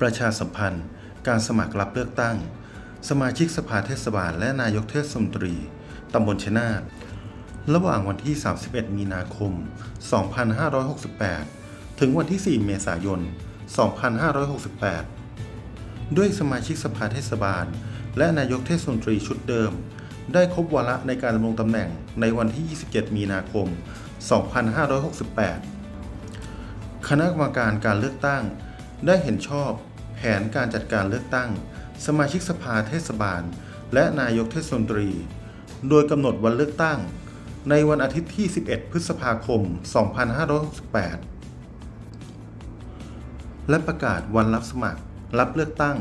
ประชาสัมพันธ์ การสมัครรับเลือกตั้ง สมาชิกสภาเทศบาล และนายกเทศมนตรี ตำบลชนาทระหว่างวันที่ 31 มีนาคม 2568 ถึงวันที่ 4 เมษายน 2568 ด้วยสมาชิกสภาเทศบาล และนายกเทศมนตรีชุดเดิม ได้ครบวาระในการดำรงตำแหน่งในวันที่ 27 มีนาคม 2568 คณะกรรมการการเลือกตั้งได้เห็นชอบ แผนการจัดการเลือกตั้ง สมาชิกสภาเทศบาล และนายกเทศมนตรี โดยกำหนดวันเลือกตั้ง ในวันอาทิตย์ที่ 11 พฤษภาคม 2568 และประกาศวันรับสมัคร รับเลือกตั้ง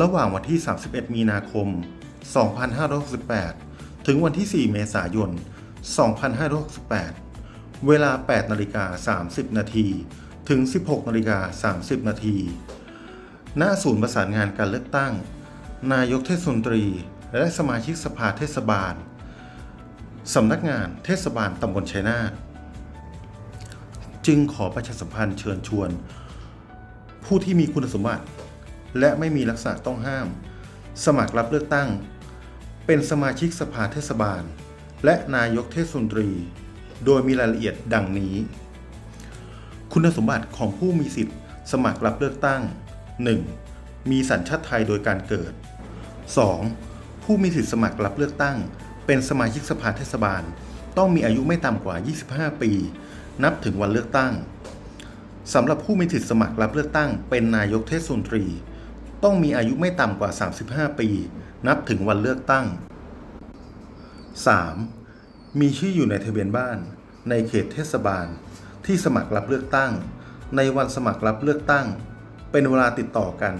ระหว่างวันที่ 31 มีนาคม 2568 ถึงวันที่ 4 เมษายน 2568 เวลา 8 นาฬิกา 30 นาทีถึง 16 นาฬิกา 30 นาที ณศูนย์ประสานงานการเลือกตั้ง นายกเทศมนตรี และสมาชิกสภาเทศบาล สำนักงานเทศบาลตำบลชัยนาทจึงขอประชาสัมพันธ์เชิญชวน ผู้ที่มีคุณสมบัติ และไม่มีลักษณะต้องห้าม สมัครรับเลือกตั้ง เป็นสมาชิกสภาเทศบาล และนายกเทศมนตรี โดยมีรายละเอียดดังนี้ คุณสมบัติของผู้มีสิทธิ์ สมัครรับเลือกตั้ง 1. มีสัญชาติไทยโดยการเกิด 2. ผู้มีสิทธิสมัครรับเลือกตั้ง เป็นสมาชิกสภาเทศบาล ต้องมีอายุไม่ต่ำกว่า 25 ปี นับถึงวันเลือกตั้งสำหรับผู้มีสิทธิสมัครรับเลือกตั้ง เป็นนายกเทศมนตรี ต้องมีอายุไม่ต่ำกว่า 35 ปี นับถึงวันเลือกตั้ง 3. มีชื่ออยู่ในทะเบียนบ้าน ในเขตเทศบาล ที่สมัครรับเลือกตั้ง ในวันสมัครรับเลือกตั้ง เป็นเวลาติดต่อกัน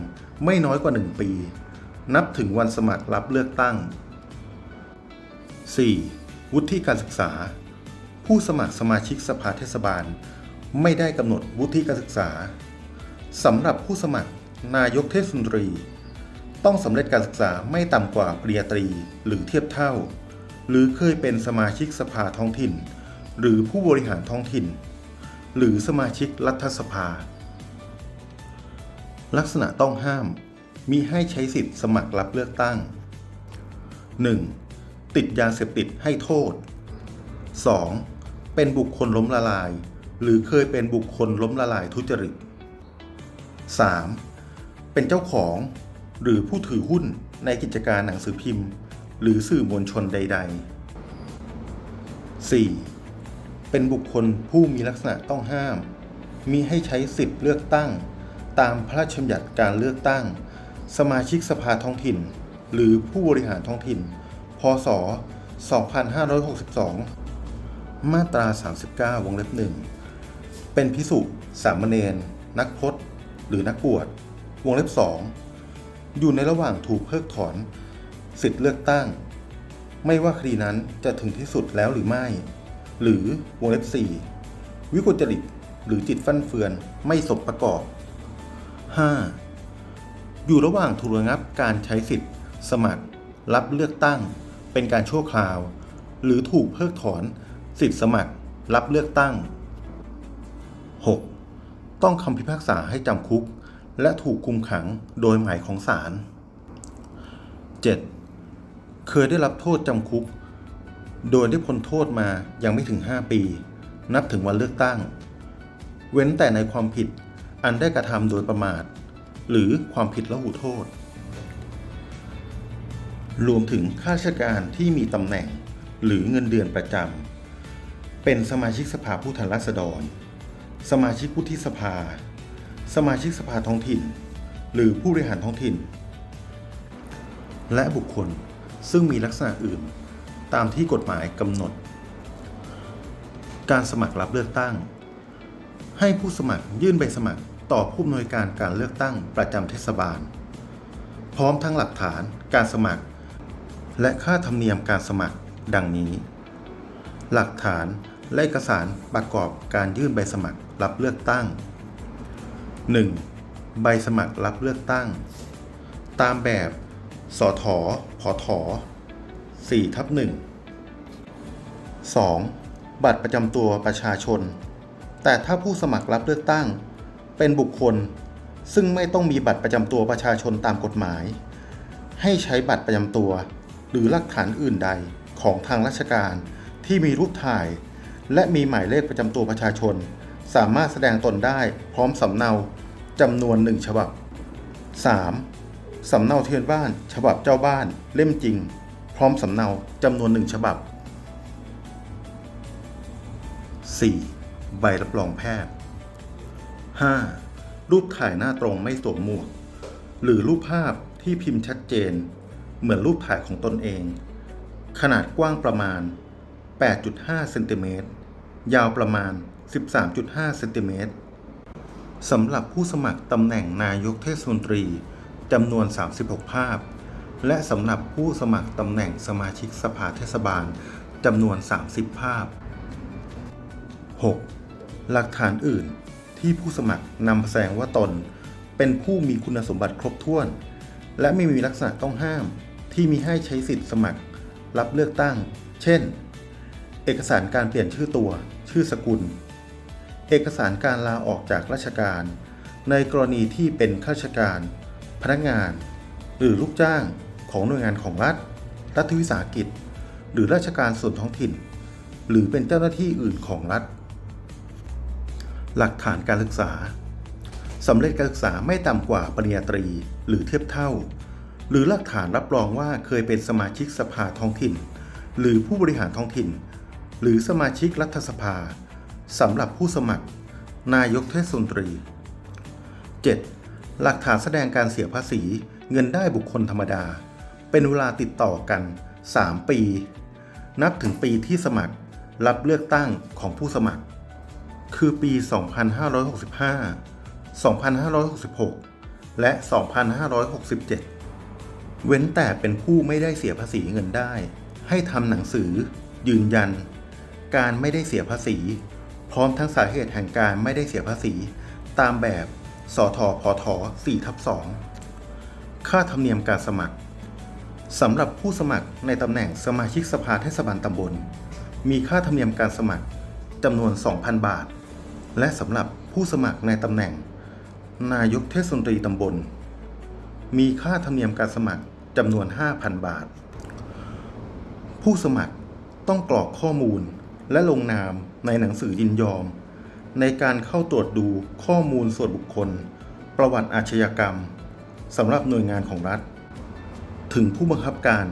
ไม่น้อยกว่า 1 ปี นับถึงวันสมัครรับเลือกตั้ง 4. วุฒิการศึกษา ผู้สมัครสมาชิกสภาเทศบาล ไม่ได้กำหนดวุฒิการศึกษาสำหรับผู้สมัครนายกเทศมนตรี ต้องสำเร็จการศึกษาไม่ต่ำกว่าปริญญาตรีหรือเทียบเท่า หรือเคยเป็นสมาชิกสภาท้องถิ่น หรือผู้บริหารท้องถิ่น หรือสมาชิกรัฐสภา ลักษณะต้องห้าม มีให้ใช้สิทธิ์สมัครรับเลือกตั้ง 1. ติดยาเสพติดให้โทษ 2. เป็นบุคคลล้มละลาย หรือเคยเป็นบุคคลล้มละลายทุจริต 3. เป็นเจ้าของหรือผู้ถือหุ้นในกิจการหนังสือพิมพ์ หรือสื่อมวลชนใด ๆ 4. เป็นบุคคลผู้มีลักษณะต้องห้าม มีให้ใช้สิทธิ์เลือกตั้ง ตามพระราชบัญญัติการเลือกตั้ง สมาชิกสภาท้องถิ่น หรือผู้บริหารท้องถิ่น พศ 2562 มาตรา 39 วงเล็บหนึ่งเป็นพิสุสามเณรนักพจน์ หรือนักบวชวงเล็บสองอยู่ในระหว่างถูกเพิกถอน สิทธิเลือกตั้ง ไม่ว่าคดีนั้นจะถึงที่สุดแล้วหรือไม่ หรือวงเล็บสี่วิกลจริตหรือจิตฟั่นเฟือนไม่สมประกอบ 5. อยู่ระหว่างถูกระงับการใช้สิทธิ์ สมัคร รับเลือกตั้ง เป็นการชั่วคราว หรือถูกเพิกถอนสิทธิ์สมัคร รับเลือกตั้ง 6. ต้องคำพิพากษาให้จำคุก และถูกคุมขังโดยหมายของศาล 7. เคยได้รับโทษจำคุก โดยได้พ้นโทษมายังไม่ถึง 5 ปี นับถึงวันเลือกตั้ง เว้นแต่ในความผิด อันได้กระทำโดยประมาท หรือความผิดละหูโทษ รวมถึงข้าราชการที่มีตำแหน่งหรือเงินเดือนประจำ เป็นสมาชิกสภาผู้แทนราษฎร สมาชิกวุฒิสภา สมาชิกสภาท้องถิ่น หรือผู้บริหารท้องถิ่น และบุคคลซึ่งมีลักษณะอื่นตามที่กฎหมายกำหนด การสมัครรับเลือกตั้ง ให้ผู้สมัครยื่นใบสมัครต่อผู้อำนวยการการเลือกตั้งประจำเทศบาล พร้อมทั้งหลักฐานการสมัคร และค่าธรรมเนียมการสมัคร ดังนี้ หลักฐานและเอกสารประกอบการยื่นใบสมัครรับเลือกตั้ง 1. ใบสมัครรับเลือกตั้ง ตามแบบสถพถ4ทับ1 2. บัตรประจำตัวประชาชน แต่ถ้าผู้สมัครรับเลือกตั้ง เป็นบุคคล ซึ่งไม่ต้องมีบัตรประจำตัวประชาชนตามกฎหมาย ให้ใช้บัตรประจำตัว หรือหลักฐานอื่นใดของทางราชการที่มีรูปถ่าย และมีหมายเลขประจำตัวประชาชน สามารถแสดงตนได้พร้อมสำเนาจำนวนหนึ่งฉบับ 3. สำเนาเทียนบ้าน ฉบับเจ้าบ้าน เล่มจริง พร้อมสำเนาจำนวนหนึ่งฉบับ 4. ใบรับรองแพทย์ 5. รูปถ่ายหน้าตรงไม่สวมหมวก หรือรูปภาพที่พิมพ์ชัดเจน เหมือนรูปถ่ายของตนเอง ขนาดกว้างประมาณ 8.5 เซนติเมตร ยาวประมาณ 13.5 เซนติเมตรสำหรับผู้สมัครตำแหน่งนายกเทศมนตรีจำนวน 36 ภาพ และสำหรับผู้สมัครตำแหน่งสมาชิกสภาเทศบาลจำนวน 30 ภาพ 6. หลักฐานอื่นที่ผู้สมัครนำแสดงว่าตน เป็นผู้มีคุณสมบัติครบถ้วน และไม่มีลักษณะต้องห้าม ที่มีให้ใช้สิทธิ์สมัคร รับเลือกตั้ง เช่น เอกสารการเปลี่ยนชื่อตัว ชื่อสกุล เอกสารการลาออกจากราชการ ในกรณีที่เป็นข้าราชการ พนักงาน หรือลูกจ้างของหน่วยงานของรัฐ รัฐวิสาหกิจ หรือราชการส่วนท้องถิ่น หรือเป็นเจ้าหน้าที่อื่นของรัฐ หลักฐานการศึกษาสำเร็จการศึกษาไม่ต่ำกว่าปริญญาตรีหรือเทียบเท่า หรือหลักฐานรับรองว่าเคยเป็นสมาชิกสภาท้องถิ่น หรือผู้บริหารท้องถิ่น หรือสมาชิกรัฐสภาสำหรับผู้สมัคร นายกเทศมนตรี 7. หลักฐานแสดงการเสียภาษี เงินได้บุคคลธรรมดา เป็นเวลาติดต่อกัน 3 ปี นับถึงปีที่สมัคร รับเลือกตั้งของผู้สมัคร คือปี 2565 2566 และ 2567 เว้นแต่เป็นผู้ไม่ได้เสียภาษีเงินได้ ให้ทำหนังสือ ยืนยัน การไม่ได้เสียภาษี พร้อมทั้งสาเหตุแห่งการไม่ได้เสียภาษี ตามแบบสทพท4ทับ2ค่าธรรมเนียมการสมัครสำหรับผู้สมัครในตำแหน่งสมาชิกสภาเทศบาลตำบล มีค่าธรรมเนียมการสมัครจำนวน 2,000 บาท และสำหรับผู้สมัครในตำแหน่ง นายกเทศมนตรีตำบล มีค่าธรรมเนียมการสมัครจำนวน 5,000 บาท ผู้สมัครต้องกรอกข้อมูลและลงนามในหนังสือยินยอม ในการเข้าตรวจดูข้อมูลส่วนบุคคล ประวัติอาชญากรรมสำหรับหน่วยงานของรัฐ ถึงผู้บังคับการ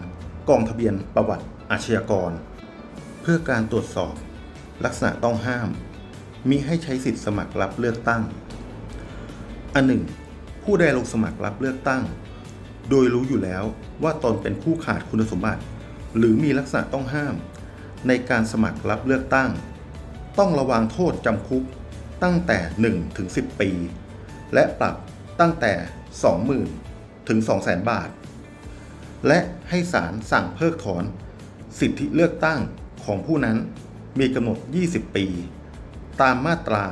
กองทะเบียนประวัติอาชญากร เพื่อการตรวจสอบ ลักษณะต้องห้าม มิให้ใช้สิทธิสมัครรับเลือกตั้ง อันหนึ่ง ผู้ใดลงสมัครรับเลือกตั้ง โดยรู้อยู่แล้วว่าตนเป็นผู้ขาดคุณสมบัติ หรือมีลักษณะต้องห้าม ในการสมัครรับเลือกตั้ง ต้องระวังโทษจำคุกตั้งแต่ 1 ถึง 10 ปี และปรับตั้งแต่ 20,000 ถึง 200,000 บาท และให้ศาลสั่งเพิกถอน สิทธิเลือกตั้งของผู้นั้นมีกำหนด 20 ปี ตามมาตรา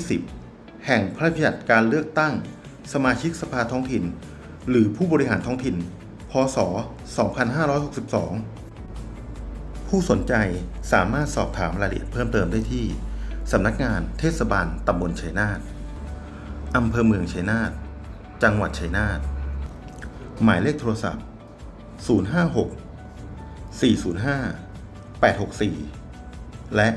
120 แห่งพระราชบัญญัติการเลือกตั้ง สมาชิกสภาท้องถิ่น หรือผู้บริหารท้องถิ่น พศ 2562 ผู้สนใจสามารถสอบถามรายละเอียดเพิ่มเติมได้ที่สำนักงานเทศบาลตำบลชัยนาทอำเภอเมืองชัยนาท จังหวัดชัยนาท หมายเลขโทรศัพท์ 056 405 864 และ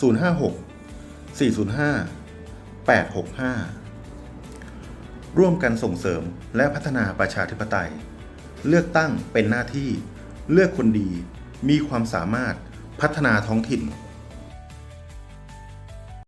056 405 865 ร่วมกันส่งเสริมและพัฒนาประชาธิปไตย เลือกตั้งเป็นหน้าที่ เลือกคนดี มีความสามารถ พัฒนาท้องถิ่น